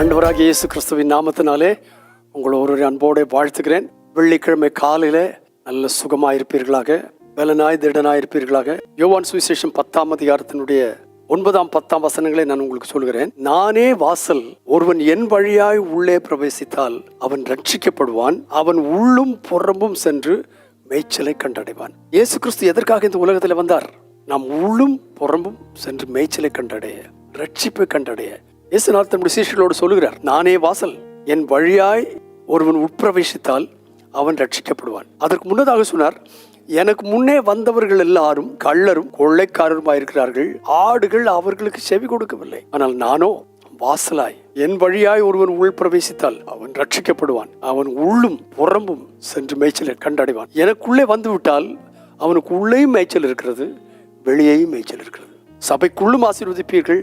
அன்பராக இயேசு கிறிஸ்துவின் நாமத்தினாலே உங்களை ஒரு அன்போடு வாழ்த்துக்கிறேன் வெள்ளிக்கிழமை காலையில நல்ல சுகமாக இருப்பீர்களாக பலனாய் திடனாய் இருப்பீர்களாக யோவான் சுவிசேஷம் பத்தாம் அதிகாரத்தினுடைய ஒன்பதாம் பத்தாம் வசனங்களை நான் உங்களுக்கு சொல்கிறேன். நானே வாசல் ஒருவன் என் வழியாய் உள்ளே பிரவேசித்தால் அவன் ரட்சிக்கப்படுவான். அவன் உள்ளும் புறம்பும் சென்று மேய்ச்சலை கண்டடைவான். இயேசு கிறிஸ்து எதற்காக இந்த உலகத்தில் வந்தார்? நாம் உள்ளும் புறம்பும் சென்று மேய்ச்சலை கண்டடைய ரட்சிப்பை கண்டடைய இயேசுநாத் தன்னுடைய சீஷர்களோடு சொல்லுகிறார் நானே வாசல் என் வழியாய் ஒருவன் உட்பிரவேசித்தால் அவன் ரட்சிக்கப்படுவான் அதற்கு முன்னதாக சொன்னார் எனக்கு முன்னே வந்தவர்கள் எல்லாரும் கள்ளரும் கொள்ளைக்காரருமாயிருக்கிறார்கள் ஆடுகள் அவர்களுக்கு செவி கொடுக்கவில்லை. ஆனால் நானோ வாசலாய் என் வழியாய் ஒருவன் உள் பிரவேசித்தால் அவன் ரட்சிக்கப்படுவான் அவன் உள்ளும் புறம்பும் சென்று மேய்ச்சலை கண்டடைவான். எனக்குள்ளே வந்துவிட்டால் அவனுக்கு உள்ளேயும் மேய்ச்சல் இருக்கிறது வெளியேயும் மேய்ச்சல் இருக்கிறது. சபைக்குள்ளும் ஆசீர்வதிப்பீர்கள்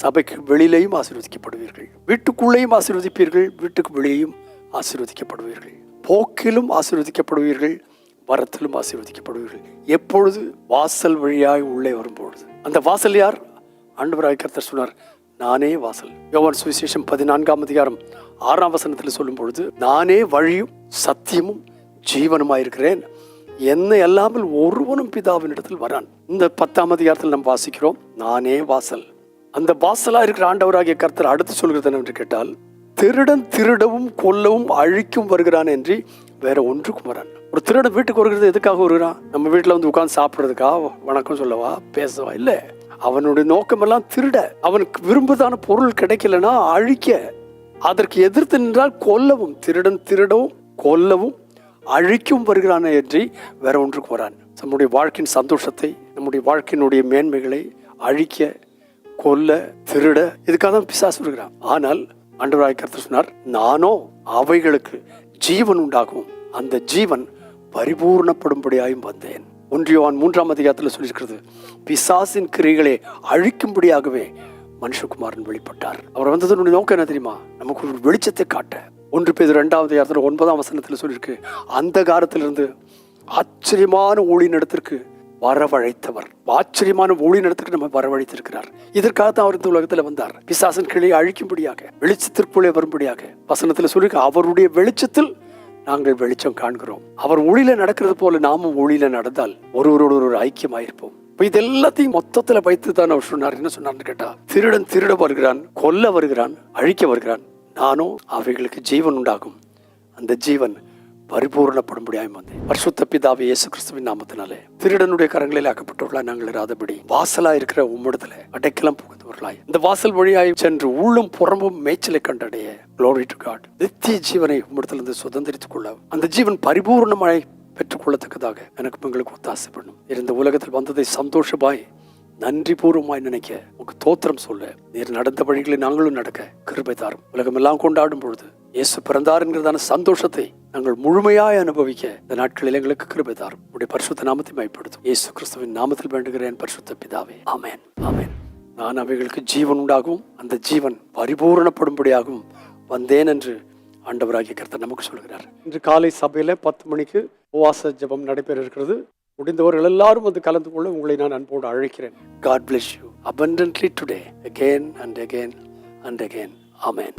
சபைக்கு வெளியிலேயும் ஆசீர்வதிக்கப்படுவீர்கள். வீட்டுக்குள்ளேயும் ஆசீர்வதிப்பீர்கள். வீட்டுக்கு வெளியேயும் ஆசீர்வதிக்கப்படுவீர்கள். போக்கிலும் ஆசீர்வதிக்கப்படுவீர்கள். வரத்திலும் ஆசீர்வதிக்கப்படுவீர்கள். எப்பொழுது? வாசல் வழியாய் உள்ளே வரும்பொழுது. அந்த வாசல் யார்? ஆண்டவராய் கர்த்தர் சொன்னார் நானே வாசல். யோவான் சுவிசேஷம் பதினான்காம் அதிகாரம் ஆறாம் வசனத்தில் சொல்லும் பொழுது நானே வழியும் சத்தியமும் ஜீவனுமாயிருக்கிறேன். என்னை அல்லாமல் ஒருவனும் பிதாவின் இடத்தில் வரான். இந்த பத்தாம் அதிகாரத்தில் நாம் வாசிக்கிறோம் நானே வாசல். அந்த வாசலா இருக்கிற ஆண்டவராகிய கர்த்தர் அடுத்து சொல்கிறது என்னவென்று கேட்டால் திருடன் திருடவும் கொல்லவும் அழிக்கும் வருகிறான் என்று வேற ஒன்றுக்கும் வரான் ஒரு திருடன் வீட்டுக்கு வருகிறது எதுக்காக வருகிறான் நம்ம வீட்டில் வந்து உட்காந்து சாப்பிட்றதுக்கா? வணக்கம் சொல்லவா? பேசவா? இல்லை. அவனுடைய நோக்கமெல்லாம் திருட. அவனுக்கு விரும்புதான பொருள் கிடைக்கலன்னா அழிக்க. அதற்கு எதிர்த்து நின்றால் கொல்லவும் திருடன் திருடவும் கொல்லவும் அழிக்கும் வருகிறான் என்று வேற ஒன்றுக்கு வரான் நம்முடைய வாழ்க்கையின் சந்தோஷத்தை நம்முடைய வாழ்க்கையினுடைய மேன்மைகளை அழிக்க கொல்ல திருட இதுக்காக தான் பிசாசு வருகிறான் ஆனால் ஆண்டவராய் கருத்து சொன்னார் நானோ அவைகளுக்கு ஜீவன் உண்டாகும். அந்த ஜீவன் பரிபூர்ணப்படும்படியாயும் வந்தேன். ஒன்றியவான் மூன்றாம் அதிகாரத்தில் சொல்லியிருக்கிறது பிசாசின் கிரைகளை அழிக்கும்படியாகவே மனுஷகுமாரன் வெளிப்பட்டார். அவர் வந்ததனுடைய நோக்கம் என்ன தெரியுமா? நமக்கு ஒரு வெளிச்சத்தை காட்ட. ஒன்று பேர் இரண்டாவது இடத்துல ஒன்பதாம் வசனத்தில் சொல்லியிருக்கு அந்த காலத்திலிருந்து ஆச்சரியமான ஊழி நடத்திற்கு வரவழைத்தவர். ஆச்சரியமான ஊழி நடத்திற்கு நம்ம வரவழைத்திருக்கிறார். இதற்காக தான் அவர் இந்த உலகத்தில் வந்தார். பிசாசன் கீழே அழிக்கும்படியாக வெளிச்சத்திற்குள்ளே வரும்படியாக. வசனத்தில் சொல்லி அவருடைய வெளிச்சத்தில் நாங்கள் வெளிச்சம் காண்கிறோம். அவர் ஒளியில நடக்கிறது போல நாமும் ஒளியில நடந்தால் ஒருவரோடு ஒரு ஐக்கியமாயிருப்போம். இப்ப இது எல்லாத்தையும் மொத்தத்துல வைத்து தான் அவர் சொன்னார். என்ன சொன்னார்னு கேட்டா திருடன் திருட வருகிறான் கொல்ல வருகிறான் அழிக்க வருகிறான். நானும் அவைகளுக்கு ஜீவன் உண்டாகும். அந்த ஜீவன் பரிபூர்ணப்படும்படியாய் வந்து பரிசுத்த பிதாவை இயேசு கிறிஸ்துவின் நாமத்தினாலே திருடனுடைய கரங்களில் ஆக்கப்பட்டவர்களாய் நாங்கள் இராதபடி வாசலா இருக்கிற உம்மிடத்துல அடைக்கலம் புகுந்தவர்களாய் இந்த வாசல் வழியாய் சென்று உள்ளும் புறம்பும் மேய்ச்சலை கண்டடைய க்ளோரி டு காட் நித்திய ஜீவனை உம்மிடத்திலிருந்து சுதந்திரித்துக் கொள்ள அந்த ஜீவன் பரிபூர்ணமாய் பெற்றுக்கொள்ளத்தக்கதாக எனக்கு உங்களுக்கு ஒத்தாசை பண்ணும் இருந்த உலகத்தில் வந்ததை சந்தோஷமாய் நன்றி பூர்வமாய் நினைக்க உங்க தோத்திரம் சொல்ல நீர் நடந்த வழிகளை நாங்களும் நடக்க கிருபை தாரும். உலகம் எல்லாம் கொண்டாடும் பொழுது இயேசு பிறந்தார் என்கிறதான சந்தோஷத்தை நாங்கள் முழுமையாய் அனுபவிக்க இந்த நாட்களில் எங்களுக்கு கிருபை தாரும். உடைய பரிசுத்த நாமத்தை மைப்படுத்தும் இயேசு கிறிஸ்துவின் நாமத்தில் வேண்டுகிறேன் பரிசுத்த பிதாவே. ஆமேன். ஆமென். நான் அவைகளுக்கு ஜீவன் உண்டாகவும் அந்த ஜீவன் பரிபூரணப்படும்படியாகவும் வந்தேன் என்று ஆண்டவராகிய கருத்தர் நமக்கு சொல்கிறார். இன்று காலை சபையில் பத்து மணிக்கு உபவாச ஜெபம் நடைபெற இருக்கிறது முடிந்தவர்கள் எல்லாரும் வந்து கலந்து கொள்ள உங்களை நான் அன்போடு அழைக்கிறேன். God bless you abundantly today again and again and again. Amen